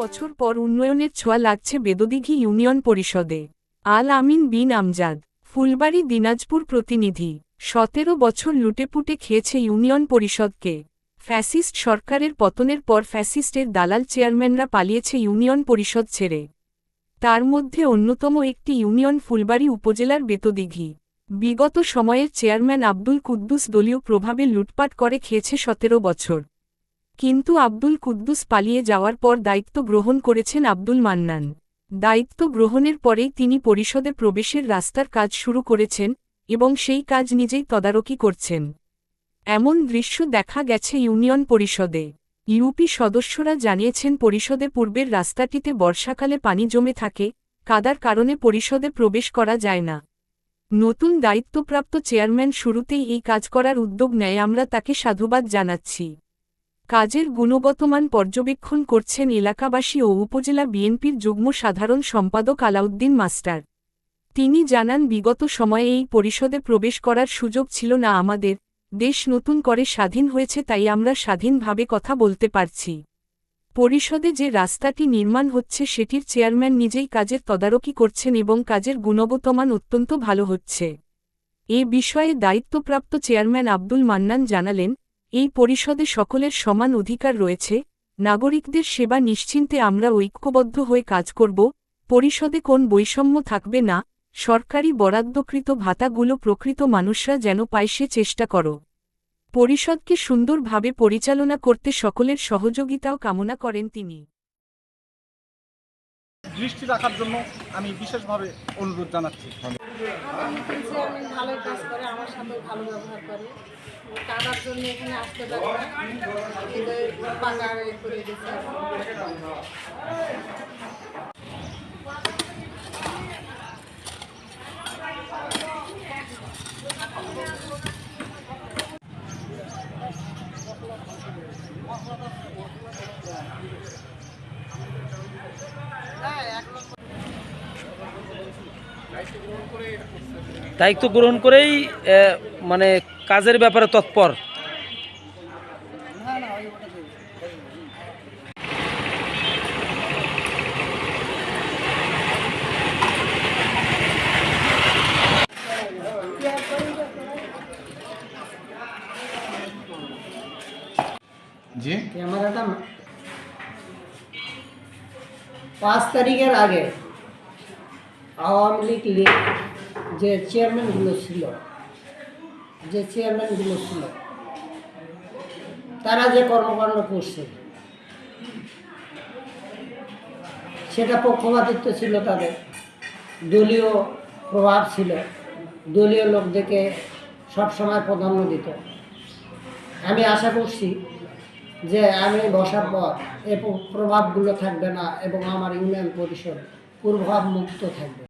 বছর পর উন্নয়নের ছোঁয়া লাগছে বেদদিঘি ইউনিয়ন পরিষদে। আল আমিন বিন আমজাদ, ফুলবাড়ি দিনাজপুর প্রতিনিধি, সতেরো বছর লুটেপুটে খেয়েছে ইউনিয়ন পরিষদকে। ফ্যাসিস্ট সরকারের পতনের পর ফ্যাসিস্টের দালাল চেয়ারম্যানরা পালিয়েছে ইউনিয়ন পরিষদ ছেড়ে। তার মধ্যে অন্যতম একটি ইউনিয়ন ফুলবাড়ি উপজেলার বেতদিঘি। বিগত সময়ের চেয়ারম্যান আব্দুল কুদ্দুস দলীয় প্রভাবে লুটপাট করে খেয়েছে সতেরো বছর। কিন্তু আব্দুল কুদ্দুস পালিয়ে যাওয়ার পর দায়িত্ব গ্রহণ করেছেন আব্দুল মান্নান। দায়িত্ব গ্রহণের পরেই তিনি পরিষদে প্রবেশের রাস্তার কাজ শুরু করেছেন এবং সেই কাজ নিজেই তদারকি করছেন। এমন দৃশ্য দেখা গেছে ইউনিয়ন পরিষদে। ইউপি সদস্যরা জানিয়েছেন, পরিষদে পূর্বের রাস্তাটিতে বর্ষাকালে পানি জমে থাকে, কাদার কারণে পরিষদে প্রবেশ করা যায় না। নতুন দায়িত্বপ্রাপ্ত চেয়ারম্যান শুরুতেই এই কাজ করার উদ্যোগ নেয়, আমরা তাকে সাধুবাদ জানাচ্ছি। কাজের গুণগতমান পর্যবেক্ষণ করছেন এলাকাবাসী ও উপজেলা বিএনপির যুগ্ম সাধারণ সম্পাদক আলাউদ্দিন মাস্টার। তিনি জানান, বিগত সময়ে এই পরিষদে প্রবেশ করার সুযোগ ছিল না, আমাদের দেশ নতুন করে স্বাধীন হয়েছে, তাই আমরা স্বাধীনভাবে কথা বলতে পারছি। পরিষদে যে রাস্তাটি নির্মাণ হচ্ছে, সেটির চেয়ারম্যান নিজেই কাজের তদারকি করছেন এবং কাজের গুণগত মান অত্যন্ত ভালো হচ্ছে। এ বিষয়ে দায়িত্বপ্রাপ্ত চেয়ারম্যান আব্দুল মান্নান জানালেন এই পরিষদে সকলের সমান অধিকার রয়েছে, নাগরিকদের সেবা নিশ্চিন্তে আমরা ঐক্যবদ্ধ হয়ে কাজ করব, পরিষদে কোন বৈষম্য থাকবে না, সরকারি বরাদ্দকৃত ভাতাগুলো প্রকৃত মানুষরা যেন পায় সে চেষ্টা করো। পরিষদকে সুন্দরভাবে পরিচালনা করতে সকলের সহযোগিতাও কামনা করেন তিনি। দৃষ্টি রাখার জন্য আমি বিশেষভাবে অনুরোধ জানাচ্ছি। চেয়ারম্যান ভালোই কাজ করে আমার সাথেও ভালো ব্যবহার করে টাকার জন্য এখানে আসতে পারে না দিচ্ছে দায়িত্ব গ্রহণ করেই আহ, মানে কাজের ব্যাপারে তৎপর জি ক্যামেরাটা পাঁচ তারিখের আগে আওয়ামী লীগ লীগ, যে চেয়ারম্যানগুলো ছিল, যে চেয়ারম্যানগুলো ছিল, তারা যে কর্মকাণ্ড করছে, সেটা পক্ষপাতিত্ব ছিল তাদের। দলীয় প্রভাব ছিল, দলীয় লোকদেরকে সবসময় প্রাধান্য দিত। আমি আশা করছি যে আমি বসার পর এ প্রভাবগুলো থাকবে না এবং আমার ইউনিয়ন পরিষদ প্রভাব মুক্ত থাকবে।